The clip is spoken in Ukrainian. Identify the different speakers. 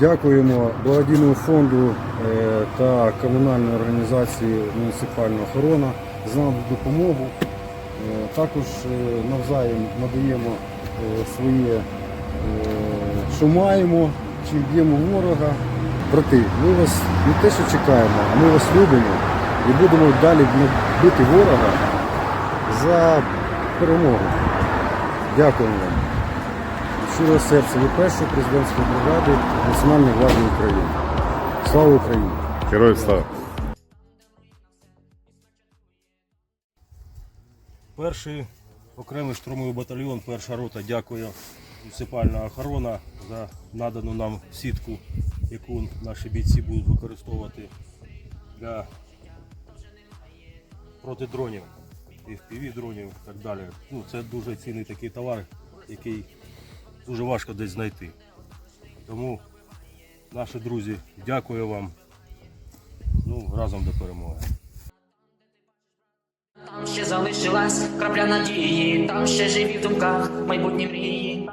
Speaker 1: Дякуємо благодійному фонду е, та комунальної організації Муніципальна охорона за надану допомогу. Е, також е, навзаєм надаємо своє, що маємо, чи б'ємо ворога. Брати, ми вас не те, що чекаємо, а ми вас любимо і будемо далі бити ворога за перемогу. Дякуємо вам. Від Щирого серця від першої президентської бригади Національної гвардії України. Слава Україні!
Speaker 2: Героїв слава!
Speaker 3: Перший окремий штурмовий батальйон, перша рота, дякує муніципальна охорона за надану нам сітку, яку наші бійці будуть використовувати для проти дронів, FPV дронів і так далі. Ну, це дуже цінний такий товар, який дуже важко десь знайти. Тому, наші друзі, дякую вам. Ну, разом до перемоги.
Speaker 4: Там ще залишилась крапля надії, там ще живі в думках майбутні мрії.